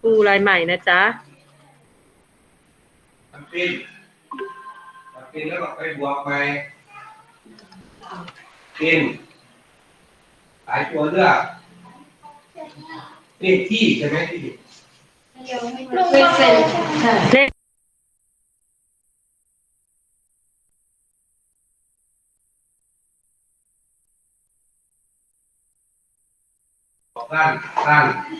ผู้รายใหม่นะจ๊ะทำปิ้นทำปิ้นแล้วก็ไปบวกไปปิ้นหลายตัวเลือกเลขที่ใช่ไหมที่เลขเซนใช่เลขบอกด้านด้านอันนี้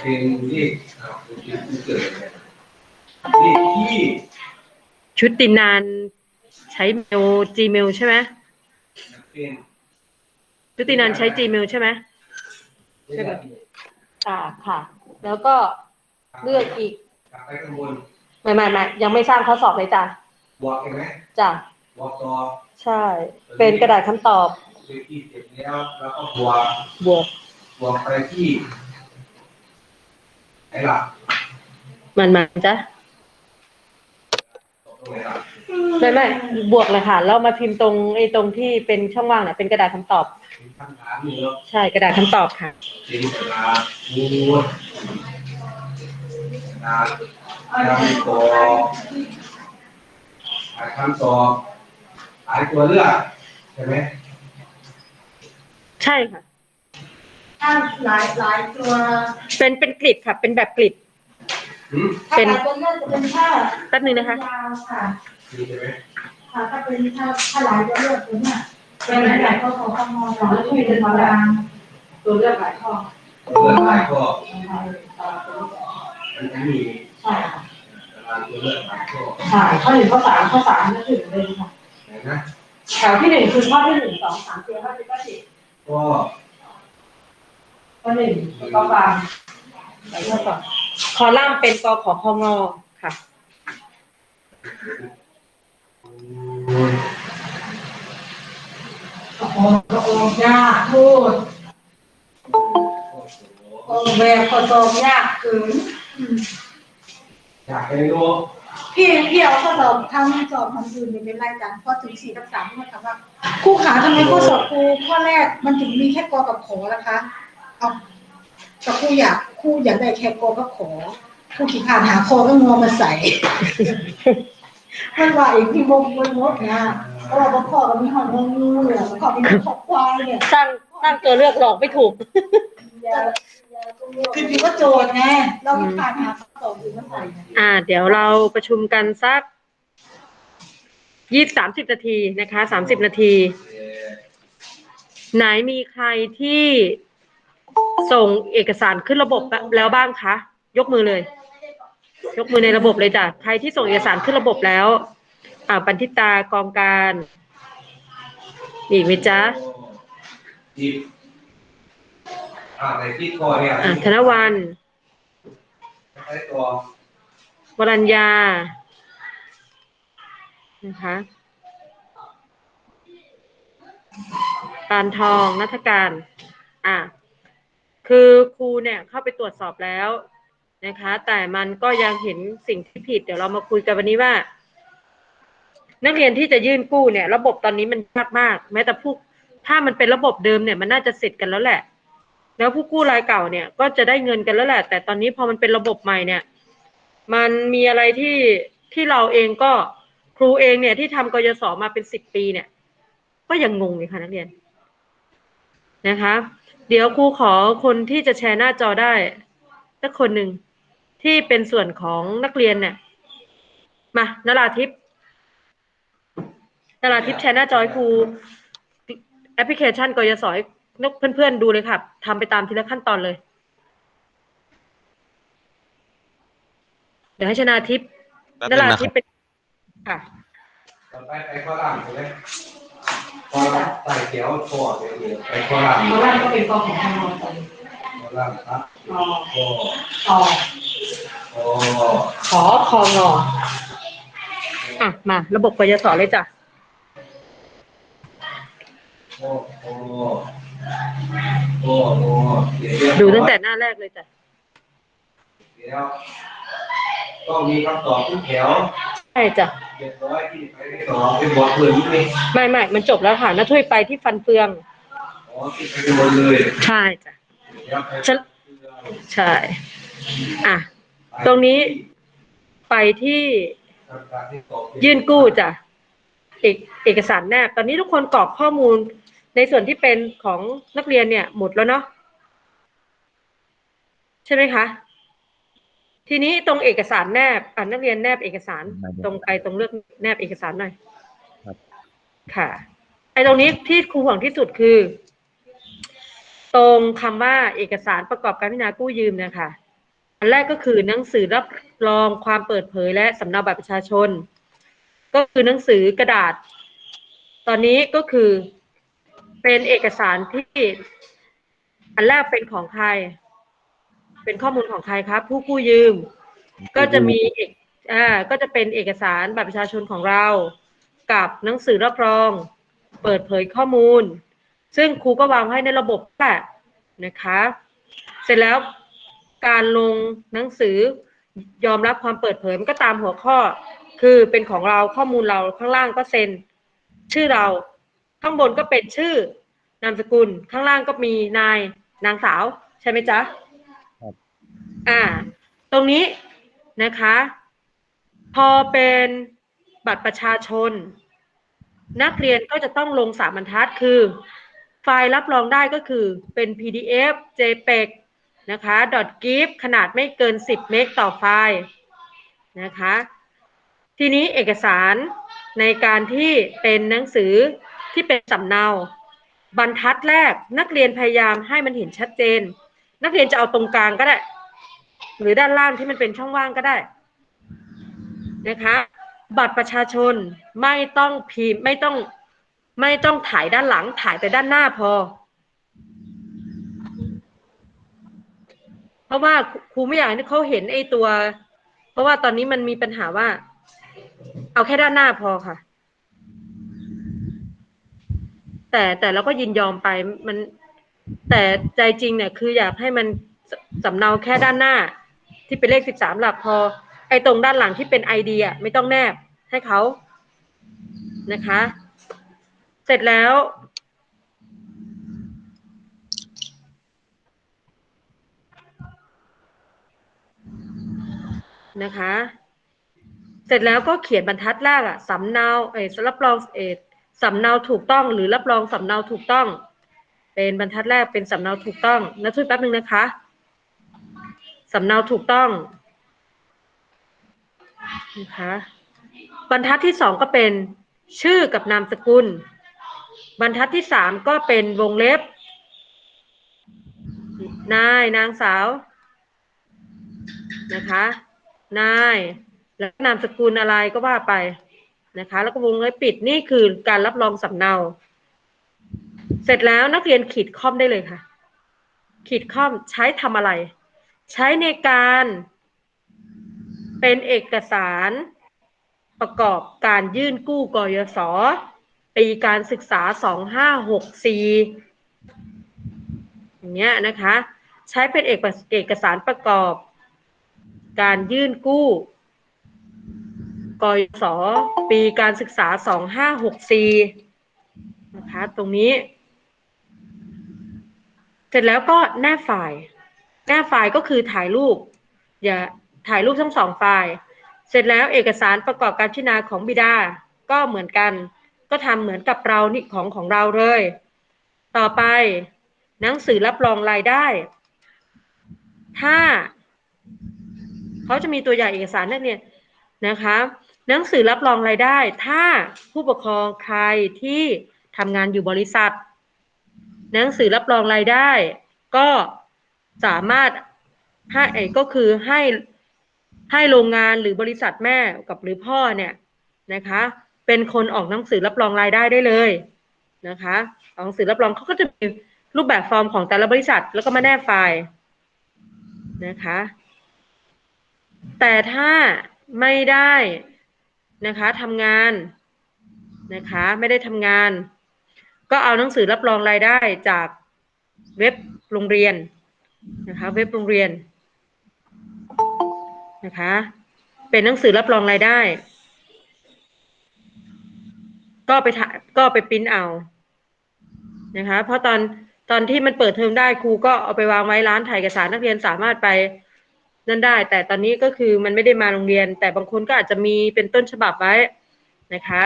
เป็นเลขอ่าเป็นเลขที่เกิดเนี่ยเลขที่ชุดตินานใช้เมล Gmail ใช่ไหมเป็นชุดตินานใช้ Gmail ใช่ไหมใช่ไหมอ่าค่ะ แล้วก็เลือกอีกกลับไปข้างบนไม่ไม่ไม่ยังไม่สร้างข้อสอบเลยจ้ะบวกเห็นไหมจ้ะบวกต่อใช่ เป็นกระดาษคำตอบเลขที่เสร็จแล้วแล้วก็บวกบวกบวกไปที่ ไหนล่ะมันมาจ้ะตรงไหนล่ะไม่ไม่บวกเลยค่ะแล้วมาพิมพ์ตรงไอ้ตรงที่เป็นช่องว่างเนี่ยเป็นกระดาษคำตอบมีคำถามอยู่แล้วใช่กระดาษคำตอบค่ะเป็นกระดาษมูดกระดาษคำตอบอ่านคำตอบหลายตัวเลือกใช่ไหม ใช่ค่ะ ถ้าหลายหลายตัวเป็นเป็นกริดค่ะ เป็นแบบกริด หืมถ้าเป็นหลายตัวเลือกจะเป็นผ้าแป๊บนึงนะคะ ยาวค่ะนี่ใช่ไหมค่ะถ้าเป็นถ้าถ้าหลายตัวเลือกตัวเนี่ยเป็นหลายข้อขอข้อมอสองแล้วก็มีเป็นตารางตัวเลือกหลายข้อตัวเลือกหลายก็ใช่มันจะมีใช่ค่ะตารางตัวเลือกหลายก็ใช่ข้อหนึ่งข้อสามข้อสามก็ถึงเลยค่ะไหนนะแถวที่หนึ่งคือข้อที่หนึ่งสองสามสี่ห้าสิบเก้าสิบก็ ข้อหนึ่งข้อกลางแล้วก็ต่อคอลัมน์เป็นกขอคงอค่ะโอ้โหโอ้ยากพูดโอ้โหโอ้แบบผสมยากเกินอยากไปรู้พี่พี่เอาข้อสอบทั้งสอบทั้งคืนเนี่ยเป็นไรจังพอถึงสี่ทับสามพี่มาถามว่าครูขาทำไมข้อสอบครูข้อแรกมันถึงมีแค่กอกับขอล่ะคะ เอาแต่ครูอยากครูอยากได้แค่กอกับขอครูขี้ขาดหาคอก็งอมาใส่มันว่าอีกที่มงมันมดนะเพราะว่าบางข้อก็มีหอนงองูเนี่ยบางข้อมีขอบควายเนี่ยตั้งตั้งตัวเลือกหลอกไม่ถูกคือถือว่าโจทย์ไงเราขี้ขาดหาคำตอบอื่นมาใส่เนี่ยอ่า เดี๋ยวเราประชุมกันสักยี่สามสิบนาทีนะคะสามสิบนาทีเอ่อไหนมีใครที่ ส่งเอกสารขึ้นระบบแล้วบ้างคะ ยกมือเลย ยกมือในระบบเลยจ้ะใครที่ส่งเอกสารขึ้นระบบแล้ว อ่าปันทิตากองการมีอีกไหมจ๊ะจิบอ่าในที่คอเนี่ยอ่าธนวันใช้ตัววรัญญา นะคะ ปานทองนัฐการ อะ คือครูเนี่ยเข้าไปตรวจสอบแล้วนะคะ แต่มันก็ยังเห็นสิ่งที่ผิด เดี๋ยวเรามาคุยกันวันนี้ว่า นักเรียนที่จะยื่นกู้เนี่ย ระบบตอนนี้มันยากมาก แม้แต่ผู้ถ้ามันเป็นระบบเดิมเนี่ยมันน่าจะเสร็จกันแล้วแหละ แล้วผู้กู้รายเก่าเนี่ย ก็จะได้เงินกันแล้วแหละ แต่ตอนนี้พอมันเป็นระบบใหม่เนี่ย มันมีอะไรที่ที่เราเองก็ครูเองเนี่ยที่ทำกยศมาเป็นสิบปีเนี่ย ก็ยังงงเลยค่ะนักเรียนนะคะ เดี๋ยวครูขอคนที่จะแชร์หน้าจอได้สักคนหนึ่งที่เป็นส่วนของนักเรียนเนี่ยมานราทิพย์นราทิพย์แชร์หน้าจอให้ครูแอปพลิเคชันกยศให้นกเพื่อนๆดูเลยค่ะทำไปตามทีละขั้นตอนเลย เดี๋ยวให้ชนาทิพย์แป๊บนนึงรานะคทิรัพบย์เป็นค่ะต่อไปไปข้อล่างใช่ไหมข้อล่างใส่เขียวคอเดี๋ยวเดี๋ยวไปข้อล่างข้อแรกก็เป็นกอของข้อมอใส่ข้อล่างครับต่อข้อต่อข้อขอคองออะมา ระบบกยศเลยจ้ะดูตั้งแต่หน้าแรกเลยจ้ะเดี๋ยวต้องมีคำตอบทุกแถว จ้ะเรียบร้อยที่ไปไม่ตอบเป็นบทเปลือยนี่ไม่ไม่มันจบแล้วค่ะน้าถ้วยไปที่ฟันเฟืองอ๋อที่ไปเป็นบนเลยใช่จ้ะเดี๋ยวไปฉันเพื่อใช่อะตรงนี้ไปที่ยื่นกู้จ้ะเอกเอกสารแนบตอนนี้ทุกคนกรอกข้อมูลในส่วนที่เป็นของนักเรียนเนี่ย หมดแล้วเนาะใช่ไหมคะ ทีนี้ตรงเอกสารแนบอ่านักเรียนแนบเอกสาร ตรงไปตรงเลือกแนบเอกสารหน่อยครับค่ะ ไอ้ตรงนี้ที่ครูห่วงที่สุดคือ ตรงคำว่าเอกสารประกอบการพิจารณากู้ยืมเนะคะอันแรกก็คือหนังสือรับรองความเปิดเผยและสำเนาบัตรประชาชน ก็คือหนังสือกระดาษ ตอนนี้ก็คือเป็นเอกสารที่ อันแรกเป็นของใคร เป็นข้อมูลของใครครับ ผู้กู้ยืม ก็จะมีเอกอ่าก็จะเป็นเอกสารบัตรประชาชนของเรา กับหนังสือรับรอง เปิดเผยข้อมูล ซึ่งครูก็วางให้ในระบบแหละนะคะ เสร็จแล้วการลงหนังสือยอมรับความเปิดเผยมันก็ตามหัวข้อ คือเป็นของเราข้อมูลเราข้างล่างก็เซ็น ชื่อเราข้างบนก็เป็นชื่อนามสกุล ข้างล่างก็มีนายนางสาว ใช่ไหมจ๊ะครับ อ่า ตรงนี้นะคะ พอเป็นบัตรประชาชน นักเรียนก็จะต้องลงสามบรรทัดคือ ไฟล์รับรองได้ก็คือเป็น PDF JPEG นะคะ .gif ขนาดไม่เกิน 10 เมกต่อไฟล์นะคะ ทีนี้เอกสารในการที่เป็นหนังสือที่เป็นสำเนา บรรทัดแรกนักเรียนพยายามให้มันเห็นชัดเจน นักเรียนจะเอาตรงกลางก็ได้ หรือด้านล่างที่มันเป็นช่องว่างก็ได้นะคะ บัตรประชาชนไม่ต้องพิมพ์ไม่ต้องไม่ต้องถ่ายด้านหลังถ่ายแต่ด้านหน้าพอ เพราะว่าครูไม่อยากให้เขาเห็นไอ้ตัว เพราะว่าตอนนี้มันมีปัญหาว่า เอาแค่ด้านหน้าพอค่ะ แต่แต่เราก็ยินยอมไปมัน แต่ใจจริงเนี่ย คืออยากให้มันสสำเนาแค่ด้านหน้า ที่เป็นเลขสิบสามหลักพอ ไอ้ตรงด้านหลังที่เป็นไอเดียไม่ต้องแนบให้เขานะคะ เสร็จแล้ว นะคะ เสร็จแล้วก็เขียนบรรทัดแรกอะสำเนาเออรับรองเออสำเนาถูกต้อง หรือรับรองสำเนาถูกต้อง เป็นบรรทัดแรกเป็นสำเนาถูกต้องนะช่วยแป๊บนึงนะคะ สำเนาถูกต้องนะคะบรรทัดที่สองก็เป็นชื่อกับนามสกุล บรรทัดที่สามก็เป็นวงเล็บ นายนางสาวนะคะ นายแล้วนามสกุลอะไรก็ว่าไปนะคะ แล้วก็วงเล็บปิดนี่คือการรับรองสำเนา เสร็จแล้วนักเรียนขีดค่อมได้เลยค่ะ ขีดค่อมใช้ทำอะไร ใช้ในการเป็นเอกสารประกอบการยื่นกู้กยศปีการศึกษา 2564อย่างเงี้ยนะคะ ใช้เป็นเอกเอกสารประกอบ การยื่นกู้กยศปีการศึกษา 2564นะคะตรงนี้ เสร็จแล้วก็หน้าไฟล์ หน้าไฟล์ก็คือถ่ายรูป อย่าถ่ายรูปทั้งสองไฟล์ เสร็จแล้วเอกสารประกอบการพิจารณาของบิดา ก็เหมือนกัน ก็ทำเหมือนกับเรานี่ของของเราเลย ต่อไป หนังสือรับรองรายได้ ถ้าเขาจะมีตัวอย่างเอกสารนักเรียนนะคะ หนังสือรับรองรายได้ ถ้าผู้ปกครองใครที่ทำงานอยู่บริษัท หนังสือรับรองรายได้ ก็ สามารถให้ก็คือให้ให้โรงงานหรือบริษัทแม่กับหรือพ่อเนี่ยนะคะ เป็นคนออกหนังสือรับรองรายได้ได้เลยนะคะออกหนังสือรับรองเขาก็จะมีรูปแบบฟอร์มของแต่ละบริษัท แล้วก็มาแนบไฟล์นะคะ แต่ถ้าไม่ได้นะคะทำงานนะคะ ไม่ได้ทำงาน ก็เอาหนังสือรับรองรายได้จากเว็บโรงเรียน นะคะ เว็บโรงเรียนนะคะ เป็นหนังสือรับรองรายได้ ก็ไปถ่ายก็ไปปริ้นเอา นะคะ เพราะตอนตอนที่มันเปิดเทอมได้ครูก็เอาไปวางไว้ร้านถ่ายเอกสารนักเรียนสามารถไปนั่นได้ แต่ตอนนี้ก็คือมันไม่ได้มาโรงเรียน แต่บางคนก็อาจจะมีเป็นต้นฉบับไว้นะคะ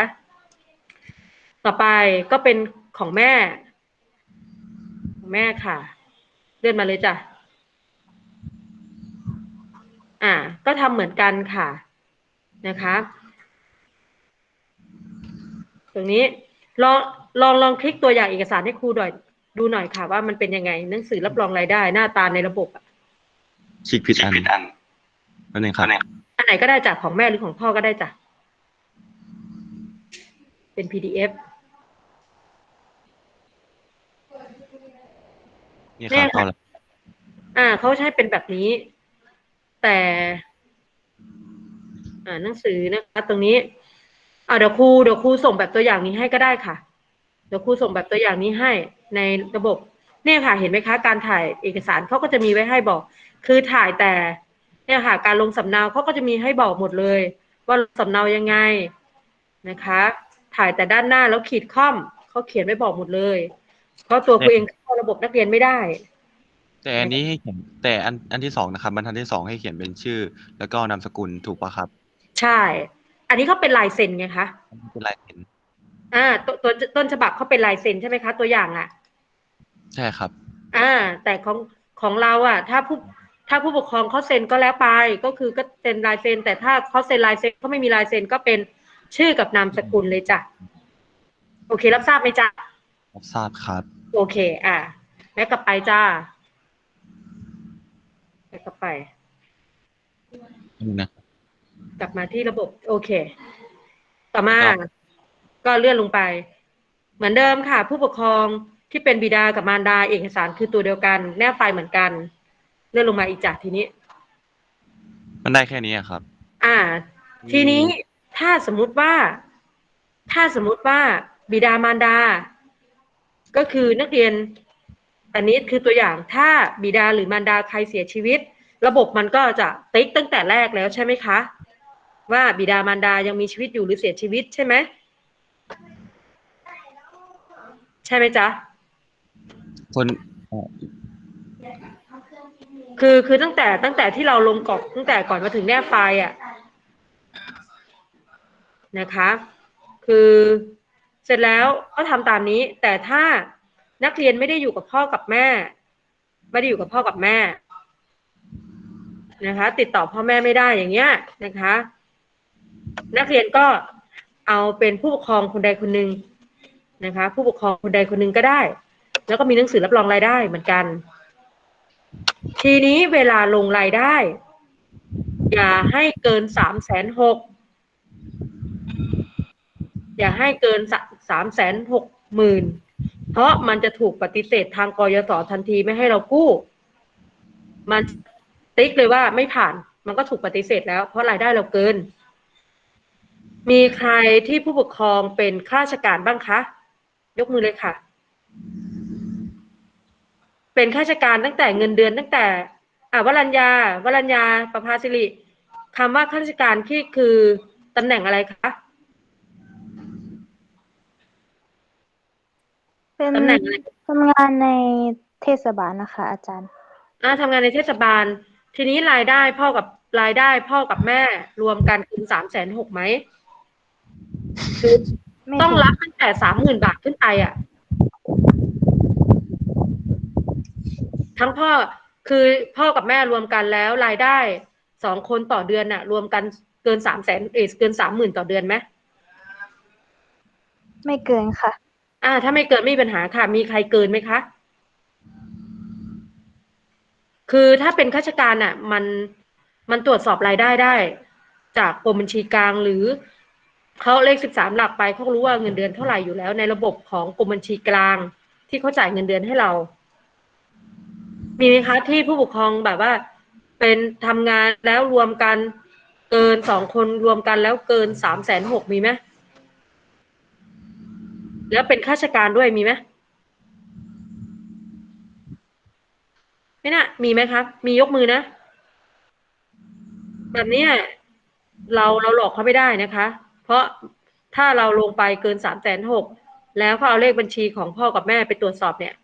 ต่อไปก็เป็นของแม่ ของแม่ค่ะ เลื่อนมาเลยจ้ะ อ่า ก็ทำเหมือนกันค่ะ นะคะ ตรงนี้ลองลองลองคลิกตัวอย่างเอกสารให้ครูหน่อยดูหน่อยค่ะ ว่ามันเป็นยังไงหนังสือรับรองรายได้ หน้าตาในระบบอะคลิกผิดอันนั่นเองครับอันไหนก็ได้จากของแม่หรือของพ่อก็ได้จ้ะเป็น PDF นี่ครับเอาละอ่าเขาใช้เป็นแบบนี้ แต่ อ่าหนังสือนะคะตรงนี้อ่าเดี๋ยวครูเดี๋ยวครูส่งแบบตัวอย่างนี้ให้ก็ได้ค่ะ เดี๋ยวครูส่งแบบตัวอย่างนี้ให้ในระบบเนี่ยค่ะ เห็นไหมคะ การถ่ายเอกสารเขาก็จะมีไว้ให้บอก คือถ่ายแต่ เนี่ยค่ะ การลงสำเนาเขาก็จะมีให้บอกหมดเลย ว่าลงสำเนายังไงนะคะ ถ่ายแต่ด้านหน้าแล้วขีดค่อมเขาเขียนไว้บอกหมดเลย เพราะตัวครูเองเข้าระบบนักเรียนไม่ได้ แต่อันนี้ให้เขียนแต่อันอันที่สองนะครับบรรทัดที่สองให้เขียนเป็นชื่อ แล้วก็นามสกุลถูกปะครับ ใช่ อันนี้เขาเป็นลายเซ็นไงคะอันนี้เป็นลายเซ็นอ่าตัวตัวต้นฉบับเขาเป็นลายเซ็นใช่ไหมคะ ตัวอย่างอะ ใช่ครับ อ่า แต่ของของเราอะ ถ้าผู้ถ้าผู้ปกครองเขาเซ็นก็แล้วไป ก็คือก็เซ็นลายเซ็น แต่ถ้าเขาเซ็นลายเซ็นเขาไม่มีลายเซ็นก็เป็นชื่อกับนามสกุลเลยจ้ะโอเครับทราบไหมจ้ะ รับทราบครับ โอเค อ่าแม่กลับไปจ้าแม่กลับไปนี่นะ กลับมาที่ระบบ โอเค ต่อมา ครับ ก็เลื่อนลงไป เหมือนเดิมค่ะ ผู้ปกครองที่เป็นบิดากับมารดาเอกสารคือตัวเดียวกัน แนบไฟล์เหมือนกัน เลื่อนลงมาอีกจากทีนี้ มันได้แค่นี้อะครับ อ่า ทีนี้ถ้าสมมุติว่า ถ้าสมมุติว่าบิดามารดา ก็คือนักเรียนอันนี้คือตัวอย่างถ้าบิดาหรือมารดาใครเสียชีวิต ระบบมันก็จะติ๊กตั้งแต่แรกแล้วใช่ไหมคะ ว่าบิดามารดายังมีชีวิตอยู่หรือเสียชีวิตใช่ไหมใช่ไหมจ๊ะคนอ่าคือคือตั้งแต่ตั้งแต่ที่เราลงกรอกตั้งแต่ก่อนมาถึงแนบไฟล์อะนะคะ คือ เสร็จแล้วก็ทำตามนี้ แต่ถ้านักเรียนไม่ได้อยู่กับพ่อกับแม่ ไม่ได้อยู่กับพ่อกับแม่นะคะ ติดต่อพ่อแม่ไม่ได้อย่างเงี้ยนะคะ นักเรียนก็เอาเป็นผู้ปกครองคนใดคนหนึ่งนะคะ ผู้ปกครองคนใดคนหนึ่งก็ได้ แล้วก็มีหนังสือรับรองรายได้เหมือนกัน ทีนี้เวลาลงรายได้ อย่าให้เกินสามแสนหกอย่าให้เกิน สามแสนหกหมื่นเพราะมันจะถูกปฏิเสธทางกยศทันทีไม่ให้เรากู้ มันติ๊กเลยว่าไม่ผ่าน มันก็ถูกปฏิเสธแล้ว เพราะรายได้เราเกิน มีใครที่ผู้ปกครองเป็นข้าราชการบ้างคะ ยกมือเลยค่ะ เป็นข้าราชการตั้งแต่เงินเดือนตั้งแต่ อ่าวรัญญาวรัญญาประภาสิริคำว่าข้าราชการที่คือตำแหน่งอะไรคะ เป็นตำแหน่งอะไรทำงานในเทศบาลนะคะ อาจารย์ อ่าทำงานในเทศบาล ทีนี้รายได้พ่อกับรายได้พ่อกับแม่รวมกันคือสามแสนหกไหมคือไม่ต้องถึรับตั้งแต่สามหมื่นบาทขึ้นไปอะ ทั้งพ่อคือพ่อกับแม่รวมกันแล้วรายได้สองคนต่อเดือนน่ะ รวมกันเกินสามแสนเออเกินสามหมื่นต่อเดือนไหมไม่เกินค่ะ อ่า ถ้าไม่เกินไม่มีปัญหาค่ะ มีใครเกินไหมคะ คือถ้าเป็นข้าราชการอะ มันมันตรวจสอบรายได้ได้ จากกรมบัญชีกลางหรือเขาเลขสิบสามหลักไปเขารู้ว่าเงินเดือนเท่าไหร่อยู่แล้ว ในระบบของกรมบัญชีกลาง ที่เขาจ่ายเงินเดือนให้เรา มีไหมคะที่ผู้ปกครองแบบว่า เป็นทำงานแล้วรวมกันเกินสองคนรวมกันแล้วเกินสามแสนหกมีไหม แล้วเป็นข้าราชการด้วยมีไหมไม่น่ะ มีไหมครับ มียกมือนะ แบบนี้เราเราหลอกเขาไม่ได้นะคะ เพราะถ้าเราลงไปเกินสามแสนหกแล้วเขาเอาเลขบัญชีของพ่อกับแม่ไปตรวจสอบเนี่ย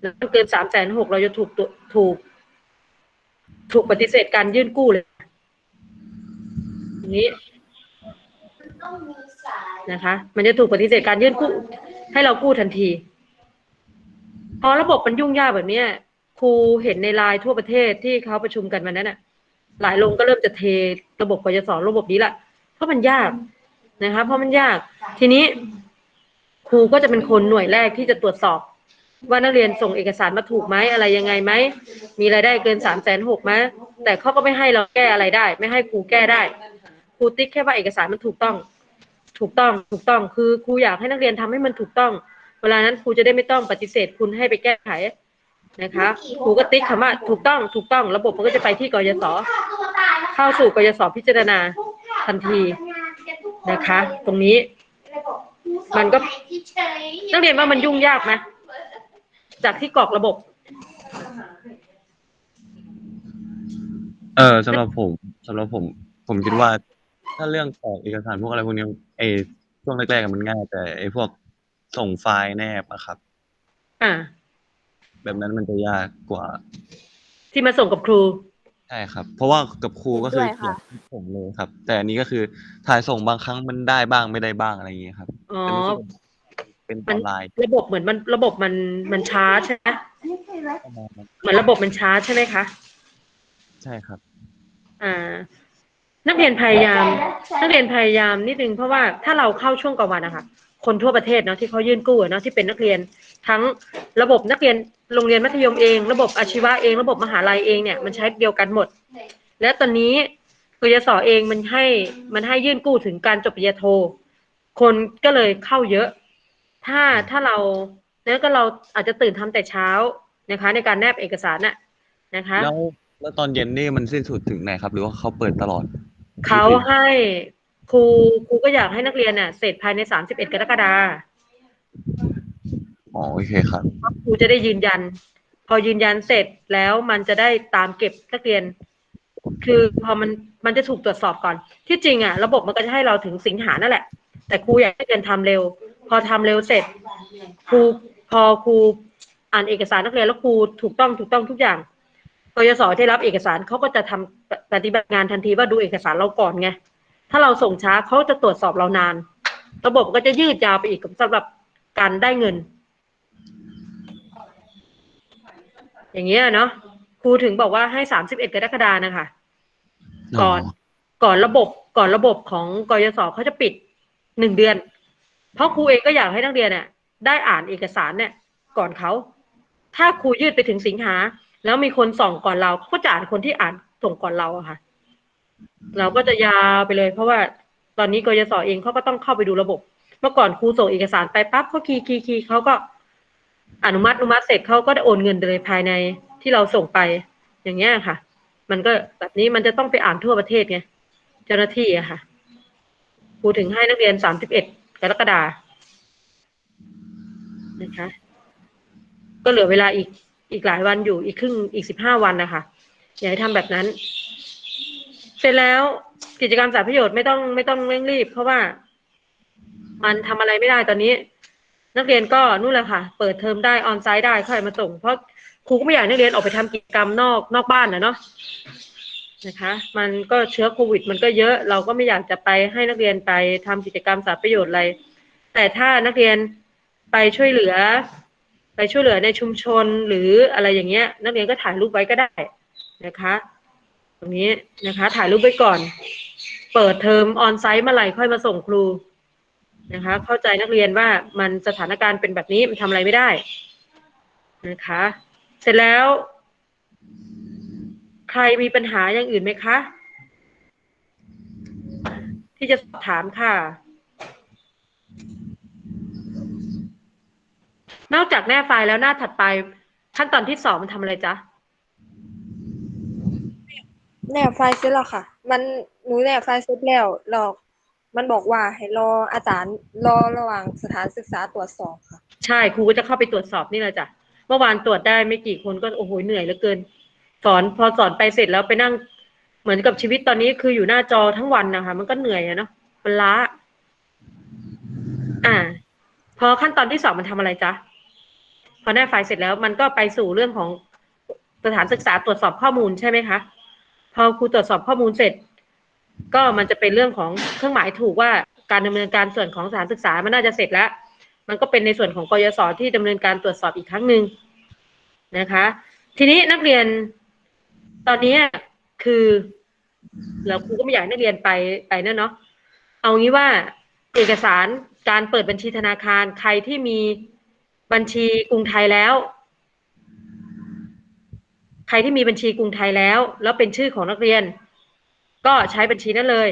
แล้วมันเกินสามแสนหกเราจะถูกตัวถูก ถูกปฏิเสธการยื่นกู้เลยอย่างนี้ นะคะ มันจะถูกปฏิเสธการยื่นกู้ ให้เรากู้ทันที พอระบบมันยุ่งยากแบบเนี้ยครูเห็นในไลน์ทั่วประเทศที่เขาประชุมกันวันนั้นน่ะ หลายโรงก็เริ่มจะเทระบบกยศระบบนี้ละเพราะมันยากนะคะ เพราะมันยาก ทีนี้ ครูก็จะเป็นคนหน่วยแรกที่จะตรวจสอบ ว่านักเรียนส่งเอกสารมาถูกไหมอะไรยังไงไหมมีรายได้เกินสามแสนหกไหมแต่เขาก็ไม่ให้เราแก้อะไรได้ ไม่ให้ครูแก้ได้ครูติ๊กแค่ว่าเอกสารมันถูกต้อง ถูกต้องถูกต้องคือครูอยากให้นักเรียนทำให้มันถูกต้อง เวลานั้นครูจะได้ไม่ต้องปฏิเสธคุณให้ไปแก้ไขนะคะครูก็ติ๊กคำว่าถูกต้องถูกต้องระบบมันก็จะไปที่กยศเข้าสู่กยศพิจารณาทันทีนะคะ ตรงนี้ มันก็นักเรียนว่ามันยุ่งยากไหมจากที่กรอกระบบ เออสำหรับผมสำหรับผม ผมคิดว่า ถ้าเรื่องออกเอกสารพวกอะไรพวกนี้ไอช่วงแรกๆอะมันง่าย แต่ไอพวกส่งไฟล์แนบอะครับ อ่า แบบนั้นมันจะยากกว่า ที่มาส่งกับครู ใช่ครับ เพราะว่ากับครูก็คือด้วยเขียค่ะนส่งเลยครับ แต่อันนี้ก็คือถ่ายส่งบางครั้งมันได้บ้างไม่ได้บ้างอะไรอย่างเงี้ยครับอ๋อ แต่รู้สึกว่าเป็นออนไลน์ระบบเหมือนมันระบบมันมันช้าใช่ไหมประมาณนั้นเหมือนระบบมันช้าใช่ไหมคะ ใช่ครับ อ่า นักเรียนพยายาม นักเรียนพยายามนิดนึงเพราะว่าถ้าเราเข้าช่วงกลางวันนะคะคนทั่วประเทศเนาะที่เขายื่นกู้อะเนาะที่เป็นนักเรียนทั้งระบบนักเรียนโรงเรียนมัธยมเอง ระบบอาชีวะเอง ระบบมหาลัยเองเนี่ยมันใช้เดียวกันหมด และตอนนี้กยศเองมันให้มันให้ยื่นกู้ถึงการจบปริญญาโท คนก็เลยเข้าเยอะ ถ้าถ้าเราแล้วก็เราอาจจะตื่นทำแต่เช้านะคะ ในการแนบเอกสารน่ะนะคะ แล้วแล้วตอนเย็นนี่มันสิ้นสุดถึงไหนครับ หรือว่าเขาเปิดตลอด เขาให้ครูครูก็อยากให้นักเรียนน่ะเสร็จภายในสามสิบเอ็ดกรกฎาอ๋อโอเคครับคมครูจะได้ยืนยัน พอยืนยันเสร็จแล้วมันจะได้ตามเก็บนักเรียน คือพอมันมันจะถูกตรวจสอบก่อน ที่จริงอะ ระบบมันก็จะให้เราถึงสิงหานั่นแหละ แต่ครูอยากให้นักเรียนทำเร็ว พอทำเร็วเสร็จครูพอครูอ่านเอกสารนักเรียนแล้วครูถูกต้องถูกต้องทุกอย่าง กยศที่รับเอกสารเขาก็จะทำปฏิบัติงานทันทีว่าดูเอกสารเราก่อนไง ถ้าเราส่งช้าเขาจะตรวจสอบเรานาน ระบบก็จะยืดยาวไปอีกสำหรับการได้เงิน อย่างเงี้ยเนาะครูถึงบอกว่าให้สามสิบเอ็ดกรกฎานะคะ ก่อนก่อนระบบก่อนระบบของกยศเขาจะปิดหนึ่งเดือน เพราะครูเองก็อยากให้นักเรียนเนี่ยได้อ่านเอกสารเนี่ย ก่อนเขา ถ้าครูยืดไปถึงสิงหา แล้วมีคนส่องก่อนเราเขาก็จะอ่านคนที่อ่านส่งก่อนเราอะค่ะ เราก็จะยาวไปเลย เพราะว่าตอนนี้กยศเองเขาก็ต้องเข้าไปดูระบบ เมื่อก่อนครูส่งเอกสารไปปั๊บเขาคีย์คีย์คีย์เขาก็อนุมัติอนุมัติเสร็จเขาก็ได้โอนเงินเลยภายในที่เราส่งไปอย่างเงี้ยค่ะ มันก็แบบนี้มันจะต้องไปอ่านทั่วประเทศไงเจ้าหน้าที่อะค่ะครูถึงให้นักเรียนสามสิบเอ็ดกรกฎานะคะ ก็เหลือเวลาอีก อีกหลายวันอยู่อีกครึ่งอีกสิบห้าวันนะคะอย่าให้ทำแบบนั้น เสร็จแล้วกิจกรรมสารประโยชน์ไม่ต้องไม่ต้องเร่งรีบ เพราะว่า มันทำอะไรไม่ได้ตอนนี้ นักเรียนก็นู่นแหละค่ะ เปิดเทอมได้ออนไซต์ได้ค่อยมาส่ง เพราะครูก็ไม่อยากนักเรียนออกไปทำกิจกรรมนอกนอกบ้านนะเนาะนะคะ มันก็เชื้อโควิด มันก็เยอะ เราก็ไม่อยากจะไปให้นักเรียนไปทำกิจกรรมสารประโยชน์อะไร แต่ถ้านักเรียนไปช่วยเหลือ ไปช่วยเหลือในชุมชนหรืออะไรอย่างเงี้ย นักเรียนก็ถ่ายรูปไว้ก็ได้นะคะ ตรงนี้นะคะ ถ่ายรูปไว้ก่อน เปิดเทอมออนไซต์เมื่อไหร่ค่อยมาส่งครูนะคะ เข้าใจนักเรียนว่ามันสถานการณ์เป็นแบบนี้มันทำอะไรไม่ได้นะคะ เสร็จแล้ว ใครมีปัญหาอย่างอื่นไหมคะ ที่จะสอบถามค่ะ นอกจากแนบไฟล์แล้วหน้าถัดไป ขั้นตอนที่สองมันทำอะไรจ๊ะ แนบไฟล์เสร็จแล้วค่ะ มันหนูแนบไฟล์เสร็จแล้วแล้วมันบอกว่าให้รออาจารย์รอระหว่างสถานศึกษาตรวจสอบค่ะ ใช่ครูก็จะเข้าไปตรวจสอบนี่แหละจ้ะเมื่อวานตรวจได้ไม่กี่คนก็โอ้โหเหนื่อยเหลือเกิน สอนพอสอนไปเสร็จแล้วไปนั่งเหมือนกับชีวิตตอนนี้คืออยู่หน้าจอทั้งวันนะคะ มันก็เหนื่อยอะเนาะมันล้า อ่า พอขั้นตอนที่สองมันทำอะไรจ๊ะ พอได้ไฟล์เสร็จแล้วมันก็ไปสู่เรื่องของสถานศึกษาตรวจสอบข้อมูลใช่ไหมคะ พอครูตรวจสอบข้อมูลเสร็จ ก็มันจะเป็นเรื่องของเครื่องหมายถูกว่าการดำเนินการส่วนของสถานศึกษามันน่าจะเสร็จแล้ว มันก็เป็นในส่วนของกยศที่ดำเนินการตรวจสอบอีกครั้งหนึ่งนะคะ ทีนี้นักเรียนตอนนี้คือเราครูก็ไม่อยากนักเรียนไปไปนั่นเนาะเอางี้ว่าเอกสารการเปิดบัญชีธนาคารใครที่มี บัญชีกรุงไทยแล้ว ใครที่มีบัญชีกรุงไทยแล้ว แล้วเป็นชื่อของนักเรียน ก็ใช้บัญชีนั้นเลย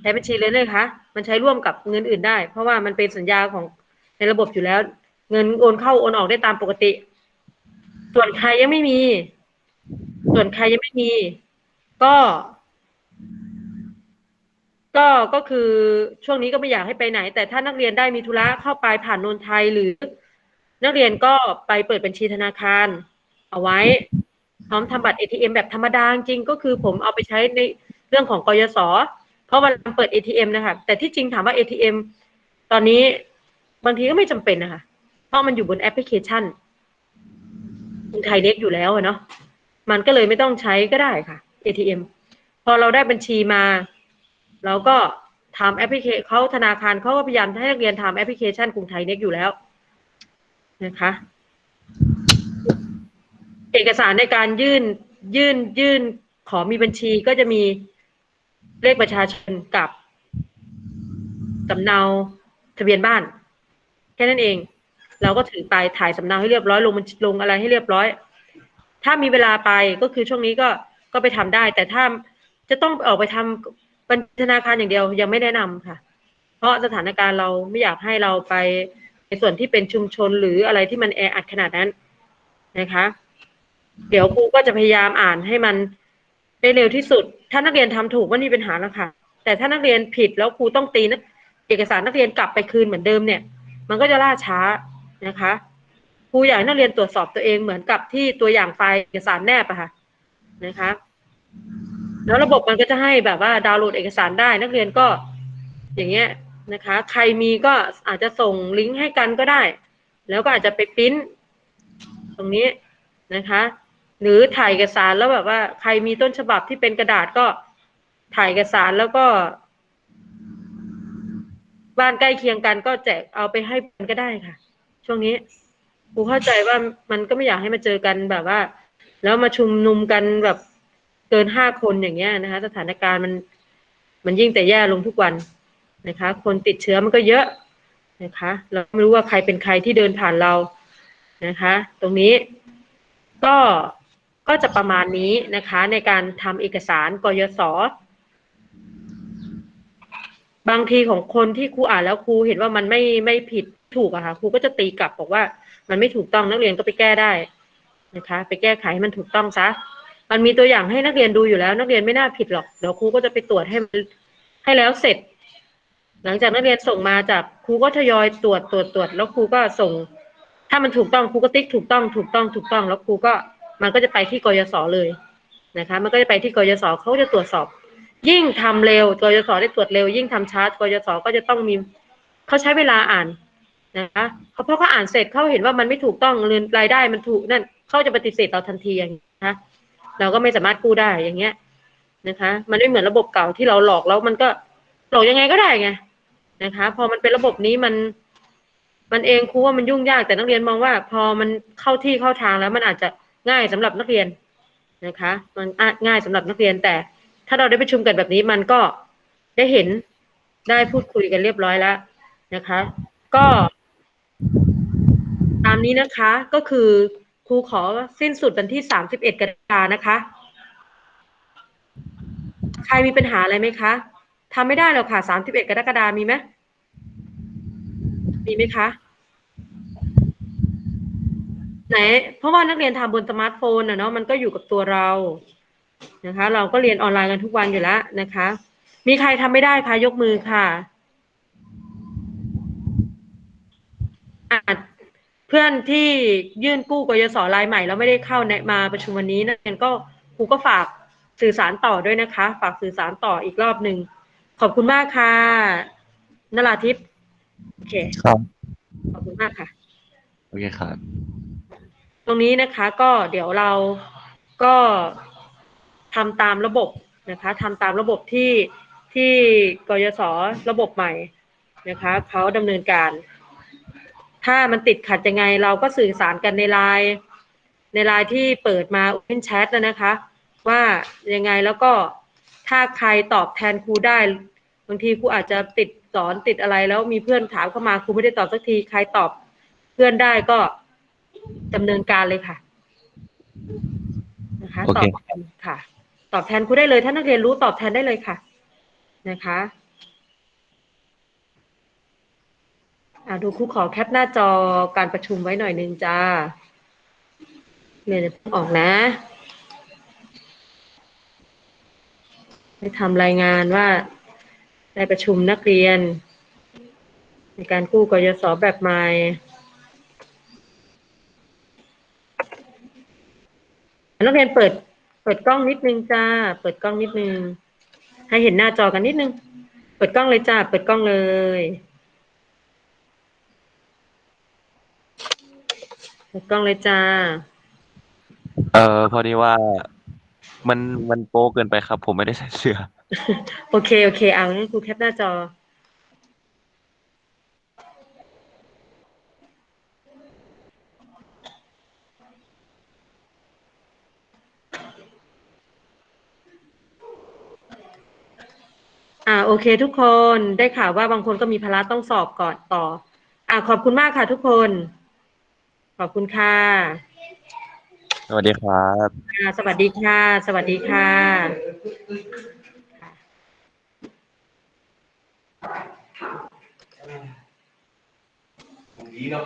ใช้บัญชีเลยเลยคะมันใช้ร่วมกับเงินอื่นได้ เพราะว่ามันเป็นสัญญาของในระบบอยู่แล้ว เงินโอนเข้าโอนออกได้ตามปกติ ส่วนใครยังไม่มี ส่วนใครยังไม่มี ก็ ก็ก็คือช่วงนี้ก็ไม่อยากให้ไปไหน แต่ถ้านักเรียนได้มีธุระเข้าไปผ่านโนนไทยหรือ นักเรียนก็ไปเปิดบัญชีธนาคาร เอาไว้ พร้อมทำบัตร ATM แบบธรรมดาจริงก็คือผมเอาไปใช้ในเรื่องของกยศเพราะเวลาเปิด ATM นะคะแต่ที่จริงถามว่า ATM ตอนนี้บางทีก็ไม่จำเป็นนะคะเพราะมันอยู่บนแอปพลิเคชันไทยเน็กอยู่แล้วเนาะมันก็เลยไม่ต้องใช้ก็ได้ค่ะ ATM พอเราได้บัญชีมา เราก็ทำแอปพลิเคชันเขาธนาคารเขาก็พยายามให้นักเรียนทำแอปพลิเคชันกรุงไทยเน็กอยู่แล้วนะคะ เอกสารในการยื่นยื่นยื่นขอมีบัญชีก็จะมีเลขประชาชนกับสำเนาทะเบียนบ้าน แค่นั้นเอง เราก็ถือไปถ่ายสำเนาให้เรียบร้อยลงลงอะไรให้เรียบร้อย ถ้ามีเวลาไปก็คือช่วงนี้ก็ก็ไปทำได้ แต่ถ้าจะต้องออกไปทำัญชีธนาคารอย่างเดียวยังไม่แนะนำค่ะ เพราะสถานการณ์เราไม่อยากให้เราไปในส่วนที่เป็นชุมชนหรืออะไรที่มันแออัดขนาดนั้นนะคะ เดี๋ยวครูก็จะพยายามอ่านให้มันได้เร็วที่สุด ถ้านักเรียนทำถูกว่านี่เป็นปัญหาแล้วค่ะ แต่ถ้านักเรียนผิดแล้วครูต้องตีนักเอกสารนักเรียนกลับไปคืนเหมือนเดิมเนี่ย มันก็จะล่าช้านะคะครูอยากให้นักเรียนตรวจสอบตัวเองเหมือนกับที่ตัวอย่างไฟล์เอกสารแนบอะค่ะนะคะ แล้วระบบมันก็จะให้แบบว่าดาวน์โหลดเอกสารได้ นักเรียนก็อย่างเงี้ยนะคะ ใครมีก็อาจจะส่งลิงก์ให้กันก็ได้ แล้วก็อาจจะไปปริ้นตรงนี้นะคะ หรือถ่ายเอกสารแล้วแบบว่า ใครมีต้นฉบับที่เป็นกระดาษก็ถ่ายเอกสารแล้วก็ บ้านใกล้เคียงกันก็แจกเอาไปให้กันก็ได้ค่ะ ช่วงนี้ครูเข้าใจว่ามันก็ไม่อยากให้มาเจอกันแบบว่า แล้วมาชุมนุมกันแบบ เกินห้าคนอย่างเงี้ยนะคะ สถานการณ์มันมันยิ่งแต่แย่ลงทุกวันนะคะ คนติดเชื้อมันก็เยอะนะคะ เราไม่รู้ว่าใครเป็นใครที่เดินผ่านเรานะคะ ตรงนี้ก็ก็จะประมาณนี้นะคะ ในการทำเอกสารกยศบางทีของคนที่ครูอ่านแล้วครูเห็นว่ามันไม่ไม่ผิดถูกอะค่ะครูก็จะตีกลับบอกว่า มันไม่ถูกต้องนักเรียนก็ไปแก้ได้นะคะ ไปแก้ไขให้มันถูกต้องซะ มันมีตัวอย่างให้นักเรียนดูอยู่แล้ว นักเรียนไม่น่าผิดหรอกเดี๋ยวครูก็จะไปตรวจให้มันให้แล้วเสร็จ หลังจากนักเรียนส่งมาจากครูก็ทยอยตรวจตรวจตรวจแล้วครูก็ส่ง ถ้ามันถูกต้องครูก็ติ๊กถูกต้องถูกต้องถูกต้องแล้วครูก็มันก็จะไปที่กยศเลยนะคะ มันก็จะไปที่กยศเขาจะตรวจสอบ ยิ่งทำเร็วกยศได้ตรวจเร็ว ยิ่งทำช้ากยศก็จะต้องมีเขาใช้เวลาอ่านนะคะเขาพราะเขาอ่านเสร็จเขาเห็นว่ามันไม่ถูกต้องเงินรายได้มันถูกนั่นเขาจะปฏิเสธเราทันทีอย่างนี้นะคะ เราก็ไม่สามารถกู้ได้อย่างเงี้ยนะคะ มันไม่เหมือนระบบเก่าที่เราหลอกแล้วมันก็หลอกยังไงก็ได้ไงนะคะ พอมันเป็นระบบนี้มัน มันเองครูว่ามันยุ่งยากแต่นักเรียนมองว่า พอมันเข้าที่เข้าทางแล้วมันอาจจะง่ายสำหรับนักเรียนนะคะ มันง่ายสำหรับนักเรียนแต่ ถ้าเราได้ประชุมกันแบบนี้มันก็ได้เห็นได้พูดคุยกันเรียบร้อยแล้วนะคะ ก็ ตามนี้นะคะก็คือ รูขอสิ้นสุดวันที่สามสิบเอ็ดกรกฎานะคะ ใครมีปัญหาอะไรไหมคะทำไม่ได้หรอกค่ะสามสิบเอ็ดกรกฎามีไหมมีไหมคะ ไหน เพราะว่านักเรียนทำบนสมาร์ทโฟนอะเนาะมันก็อยู่กับตัวเรานะคะ เราก็เรียนออนไลน์กันทุกวันอยู่แล้วนะคะ มีใครทำไม่ได้คะยกมือค่ะอะ พื่อนที่ยื่นกู้กยศรายใหม่แล้วไม่ได้เข้าในมาประชุมวันนี้นักเรียนก็ครูก็ฝากสื่อสารต่อด้วยนะคะ ฝากสื่อสารต่ออีกรอบหนึ่งขอบคุณมากค่ะนราทิพย์โอเคครับขอบคุณมากค่ะโอเคครับตรงนี้นะคะ ก็เดี๋ยวเราก็ทำตามระบบนะคะทำตามระบบที่ที่กยศระบบใหม่นะคะเขาดำเนินการ ถ้ามันติดขัดยังไงเราก็สื่อสารกันในไลน์ในไลน์ที่เปิดมา Open Chat นะนะคะ ว่ายังไงแล้วก็ถ้าใครตอบแทนครูได้ บางทีครูอาจจะติดสอนติดอะไรแล้วมีเพื่อนถามเข้ามาครูไม่ได้ตอบสักทีใครตอบเพื่อนได้ก็ดำเนินการเลยค่ะนะคะโอตอเคบแทนค่ะ ตอบแทนครูได้เลยถ้านักเรียนรู้ตอบแทนได้เลยค่ะ นะคะ อ่าดูครูขอแคปหน้าจอการประชุมไว้หน่อยนึงจ้าเรียนจะเพิ่งออกนะ ไปทำรายงานว่าได้ประชุมนักเรียน ในการกู้กยศแบบใหม่นักเรียนเปิด เปิดกล้องนิดนึงจ้า เปิดกล้องนิดนึง ให้เห็นหน้าจอกันนิดนึง เปิดกล้องเลยจ้า เปิดกล้องเลย เปิดกล้องเลยจ้า เออพอดีว่ามันมันโป๊เกินไปครับ ผมไม่ได้ใส่เสื้อ โอเค โอเค เอางั้นครูแคปหน้าจอ อ่า โอเค ทุกคน ได้ข่าวว่าบางคนก็มีภาระต้องสอบก่อนต่อ อ่าขอบคุณมากค่ะทุกคนข อบคุณค่ะ สวัสดีครับอ่าสวัสดีค่ะ สวัสดีค่ะดีเนาะ